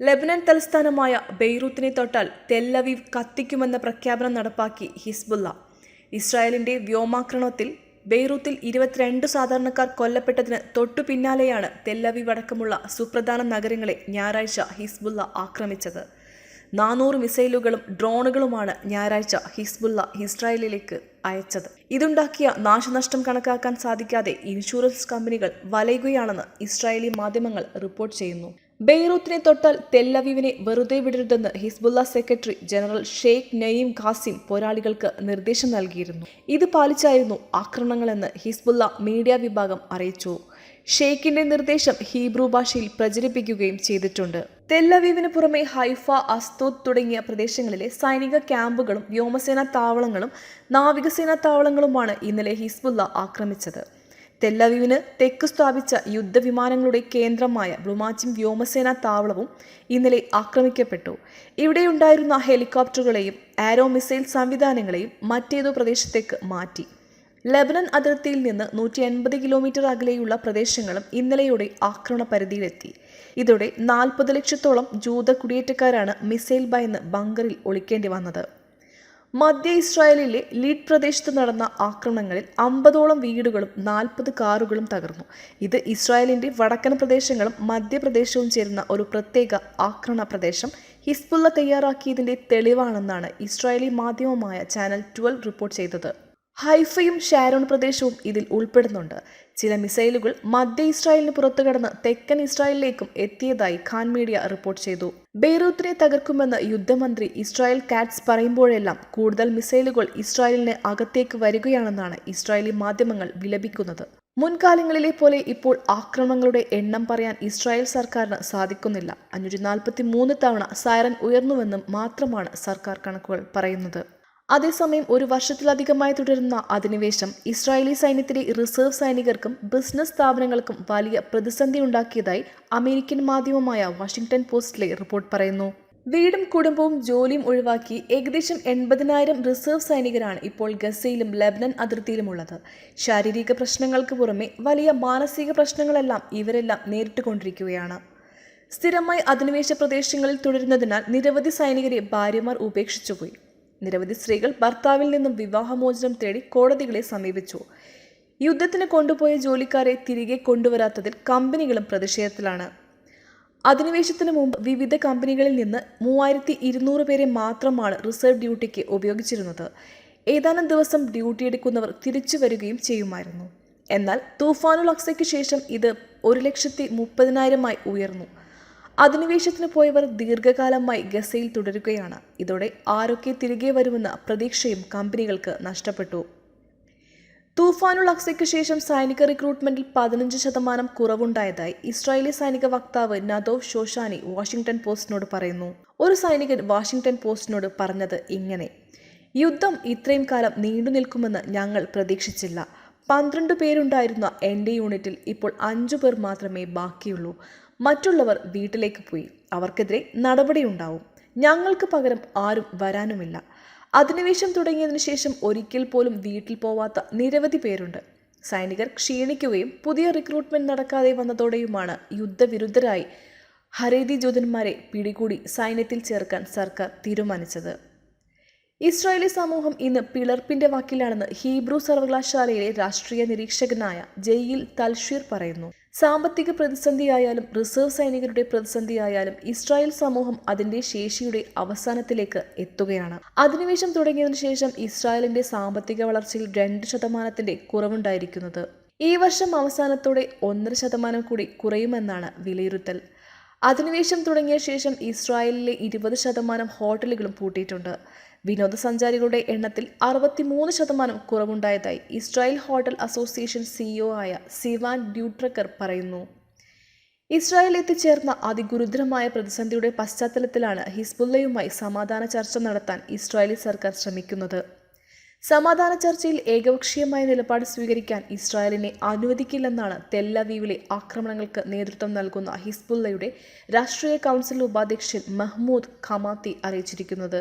Lebanon തലസ്ഥാനമായ ബെയ്റൂത്തിനെ തൊട്ടാൽ തെല്ലവീവ് കത്തിക്കുമെന്ന പ്രഖ്യാപനം നടപ്പാക്കി ഹിസ്ബുല്ല. ഇസ്രായേലിന്റെ വ്യോമാക്രമണത്തിൽ ബെയ്റൂത്തിൽ ഇരുപത്തിരണ്ട് സാധാരണക്കാർ കൊല്ലപ്പെട്ടതിന് തൊട്ടു പിന്നാലെയാണ് തെല്ലവീവ് അടക്കമുള്ള സുപ്രധാന നഗരങ്ങളെ ഞായറാഴ്ച ഹിസ്ബുല്ല ആക്രമിച്ചത്. നാനൂറ് മിസൈലുകളും ഡ്രോണുകളുമാണ് ഞായറാഴ്ച ഹിസ്ബുള്ള ഇസ്രായേലിലേക്ക് അയച്ചത്. ഇതുണ്ടാക്കിയ നാശനഷ്ടം കണക്കാക്കാൻ സാധിക്കാതെ ഇൻഷുറൻസ് കമ്പനികൾ വലയുകയാണെന്ന് ഇസ്രായേലി മാധ്യമങ്ങൾ റിപ്പോർട്ട് ചെയ്യുന്നു. ബെയ്റൂത്തിനെ തൊട്ടാൽ തെല്ലവീവിനെ വെറുതെ വിടരുതെന്ന് Hezbollah secretary general Sheikh Naim Qassem പോരാളികൾക്ക് നിർദ്ദേശം നൽകിയിരുന്നു. ഇത് പാലിച്ചായിരുന്നു ആക്രമണങ്ങളെന്ന് ഹിസ്ബുല്ല മീഡിയ വിഭാഗം അറിയിച്ചു. ഷെയ്ഖിന്റെ നിർദ്ദേശം ഹീബ്രു ഭാഷയിൽ പ്രചരിപ്പിക്കുകയും ചെയ്തിട്ടുണ്ട്. തെല്ലവീവിന് പുറമെ ഹൈഫ അസ്തോദ് തുടങ്ങിയ പ്രദേശങ്ങളിലെ സൈനിക ക്യാമ്പുകളും വ്യോമസേനാ താവളങ്ങളും നാവികസേനാ താവളങ്ങളുമാണ് ഇന്നലെ ഹിസ്ബുല്ല ആക്രമിച്ചത്. തെല്ലവീവിന് തെക്ക് സ്ഥാപിച്ച യുദ്ധവിമാനങ്ങളുടെ കേന്ദ്രമായ ബ്ലുമാച്ചിം വ്യോമസേനാ താവളവും ഇന്നലെ ആക്രമിക്കപ്പെട്ടു. ഇവിടെയുണ്ടായിരുന്ന ഹെലികോപ്റ്ററുകളെയും ആരോ മിസൈൽ സംവിധാനങ്ങളെയും മറ്റേതോ പ്രദേശത്തേക്ക് മാറ്റി. ലബനൻ അതിർത്തിയിൽ നിന്ന് നൂറ്റി എൺപത് കിലോമീറ്റർ അകലെയുള്ള പ്രദേശങ്ങളും ഇന്നലെയോടെ ആക്രമണ പരിധിയിലെത്തി. ഇതോടെ നാൽപ്പത് ലക്ഷത്തോളം ജൂത കുടിയേറ്റക്കാരാണ് മിസൈൽ ഭയന്ന് ബങ്കറിൽ ഒളിക്കേണ്ടി വന്നത്. മധ്യ ഇസ്രായേലിലെ ലീഡ് പ്രദേശത്ത് നടന്ന ആക്രമണങ്ങളിൽ അമ്പതോളം വീടുകളും നാൽപ്പത് കാറുകളും തകർന്നു. ഇത് ഇസ്രായേലിന്റെ വടക്കൻ പ്രദേശങ്ങളും മധ്യപ്രദേശവും ചേരുന്ന ഒരു പ്രത്യേക ആക്രമണ പ്രദേശം. ഹിസ്ബുള്ള തയ്യാറാക്കിയതിന്റെ തെളിവാണെന്നാണ് ഇസ്രായേലി മാധ്യമമായ ചാനൽ ട്വൽവ് റിപ്പോർട്ട് ചെയ്തത്. ഹൈഫയും ഷാരോൺ പ്രദേശവും ഇതിൽ ഉൾപ്പെടുന്നുണ്ട്. ചില മിസൈലുകൾ മധ്യ ഇസ്രായേലിന് പുറത്തു കടന്ന് തെക്കൻ ഇസ്രായേലിലേക്കും എത്തിയതായി ഖാൻ മീഡിയ റിപ്പോർട്ട് ചെയ്തു. ബെയ്റൂത്തിനെ തകർക്കുമെന്ന് യുദ്ധമന്ത്രി ഇസ്രായേൽ കാറ്റ്സ് പറയുമ്പോഴെല്ലാം കൂടുതൽ മിസൈലുകൾ ഇസ്രായേലിന് അകത്തേക്ക് വരികയാണെന്നാണ് ഇസ്രായേലി മാധ്യമങ്ങൾ വിലപിക്കുന്നത്. മുൻകാലങ്ങളിലെ പോലെ ഇപ്പോൾ ആക്രമണങ്ങളുടെ എണ്ണം പറയാൻ ഇസ്രായേൽ സർക്കാരിന് സാധിക്കുന്നില്ല. അഞ്ഞൂറ്റി നാൽപ്പത്തി മൂന്ന് തവണ സൈറൻ ഉയർന്നുവെന്നും മാത്രമാണ് സർക്കാർ കണക്കുകൾ പറയുന്നത്. അതേസമയം ഒരു വർഷത്തിലധികമായി തുടരുന്ന അധിനിവേശം ഇസ്രായേലി സൈന്യത്തിലെ റിസർവ് സൈനികർക്കും ബിസിനസ് സ്ഥാപനങ്ങൾക്കും വലിയ പ്രതിസന്ധി ഉണ്ടാക്കിയതായി അമേരിക്കൻ മാധ്യമമായ വാഷിംഗ്ടൺ പോസ്റ്റിലെ റിപ്പോർട്ട് പറയുന്നു. വീടും കുടുംബവും ജോലിയും ഒഴിവാക്കി ഏകദേശം എൺപതിനായിരം റിസർവ് സൈനികരാണ് ഇപ്പോൾ ഗസയിലും ലബ്നൻ അതിർത്തിയിലുമുള്ളത്. ശാരീരിക പ്രശ്നങ്ങൾക്ക് പുറമെ വലിയ മാനസിക പ്രശ്നങ്ങളെല്ലാം ഇവരെല്ലാം നേരിട്ടുകൊണ്ടിരിക്കുകയാണ്. സ്ഥിരമായി അധിനിവേശ പ്രദേശങ്ങളിൽ തുടരുന്നതിനാൽ നിരവധി സൈനികരെ ഭാര്യമാർ ഉപേക്ഷിച്ചുപോയി. നിരവധി സ്ത്രീകൾ ഭർത്താവിൽ നിന്നും വിവാഹമോചനം തേടി കോടതികളെ സമീപിച്ചു. യുദ്ധത്തിന് കൊണ്ടുപോയ ജോലിക്കാരെ തിരികെ കൊണ്ടുവരാത്തതിൽ കമ്പനികളും പ്രതിഷേധത്തിലാണ്. അധിനിവേശത്തിന് മുമ്പ് വിവിധ കമ്പനികളിൽ നിന്ന് മൂവായിരത്തി ഇരുന്നൂറ് പേരെ മാത്രമാണ് റിസർവ് ഡ്യൂട്ടിക്ക് ഉപയോഗിച്ചിരുന്നത്. ഏതാനും ദിവസം ഡ്യൂട്ടി എടുക്കുന്നവർ തിരിച്ചു വരികയും ചെയ്യുമായിരുന്നു. എന്നാൽ തൂഫാനുൽ അക്സയ്ക്ക് ശേഷം ഇത് ഒരു ലക്ഷത്തി മുപ്പതിനായിരമായി ഉയർന്നു. അധിനിവേശത്തിന് പോയവർ ദീർഘകാലമായി ഗസയിൽ തുടരുകയാണ്. ഇതോടെ ആരൊക്കെ തിരികെ വരുമെന്ന പ്രതീക്ഷയും കമ്പനികൾക്ക് നഷ്ടപ്പെട്ടു. തൂഫാനുൾ അക്സയ്ക്ക് ശേഷം സൈനിക റിക്രൂട്ട്മെന്റിൽ പതിനഞ്ച് ശതമാനം കുറവുണ്ടായതായി ഇസ്രായേലി സൈനിക വക്താവ് നദോവ് ഷോഷാനി വാഷിംഗ്ടൺ പോസ്റ്റിനോട് പറയുന്നു. ഒരു സൈനികൻ വാഷിംഗ്ടൺ പോസ്റ്റിനോട് പറഞ്ഞത് ഇങ്ങനെ യുദ്ധം ഇത്രയും കാലം നീണ്ടു നിൽക്കുമെന്ന് ഞങ്ങൾ പ്രതീക്ഷിച്ചില്ല. പന്ത്രണ്ട് പേരുണ്ടായിരുന്ന എന്റെ യൂണിറ്റിൽ ഇപ്പോൾ അഞ്ചു പേർ മാത്രമേ ബാക്കിയുള്ളൂ. മറ്റുള്ളവർ വീട്ടിലേക്ക് പോയി അവർക്കെതിരെ നടപടിയുണ്ടാവും. ഞങ്ങൾക്ക് പകരം ആരും വരാനുമില്ല. അധിനിവേശം തുടങ്ങിയതിനു ശേഷം ഒരിക്കൽ പോലും വീട്ടിൽ പോവാത്ത നിരവധി പേരുണ്ട്. സൈനികർ ക്ഷീണിക്കുകയും പുതിയ റിക്രൂട്ട്മെന്റ് നടക്കാതെ വന്നതോടെയുമാണ് യുദ്ധവിരുദ്ധരായി ഹരേതി ജൂതന്മാരെ പിടികൂടി സൈന്യത്തിൽ ചേർക്കാൻ സർക്കാർ തീരുമാനിച്ചത്. ഇസ്രായേലി സമൂഹം ഇന്ന് പിളർപ്പിന്റെ വാക്കിലാണെന്ന് ഹീബ്രു സർവകലാശാലയിലെ രാഷ്ട്രീയ നിരീക്ഷകനായ ജയിൽ തൽഷീർ പറയുന്നു. സാമ്പത്തിക പ്രതിസന്ധിയായാലും റിസർവ് സൈനികരുടെ പ്രതിസന്ധിയായാലും ഇസ്രായേൽ സമൂഹം അതിന്റെ ശേഷിയുടെ അവസാനത്തിലേക്ക് എത്തുകയാണ്. അധിനിവേശം തുടങ്ങിയതിനു ശേഷം ഇസ്രായേലിന്റെ സാമ്പത്തിക വളർച്ചയിൽ രണ്ട് ശതമാനത്തിന്റെ കുറവുണ്ടായിരിക്കുന്നത്. ഈ വർഷം അവസാനത്തോടെ ഒന്നര ശതമാനം കൂടി കുറയുമെന്നാണ് വിലയിരുത്തൽ. അധിനിവേശം തുടങ്ങിയ ശേഷം ഇസ്രായേലിലെ ഇരുപത് ശതമാനം ഹോട്ടലുകളും പൂട്ടിയിട്ടുണ്ട്. വിനോദസഞ്ചാരികളുടെ എണ്ണത്തിൽ അറുപത്തിമൂന്ന് ശതമാനം കുറവുണ്ടായതായി ഇസ്രായേൽ ഹോട്ടൽ അസോസിയേഷൻ സിഇഒ ആയ സിവാൻ ഡ്യൂട്രക്കർ പറയുന്നു. ഇസ്രായേൽ എത്തിച്ചേർന്ന അതിഗുരുതരമായ പ്രതിസന്ധിയുടെ പശ്ചാത്തലത്തിലാണ് ഹിസ്ബുല്ലയുമായി സമാധാന ചർച്ച നടത്താൻ ഇസ്രായേലി സർക്കാർ ശ്രമിക്കുന്നത്. സമാധാന ചർച്ചയിൽ ഏകപക്ഷീയമായ നിലപാട് സ്വീകരിക്കാൻ ഇസ്രായേലിനെ അനുവദിക്കില്ലെന്നാണ് തെല്ലവീവിലെ ആക്രമണങ്ങൾക്ക് നേതൃത്വം നൽകുന്ന ഹിസ്ബുല്ലയുടെ രാഷ്ട്രീയ കൗൺസിൽ ഉപാധ്യക്ഷൻ മഹ്മൂദ് ഖമാത്തി അറിയിച്ചിരിക്കുന്നത്.